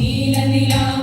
നീലനിലാം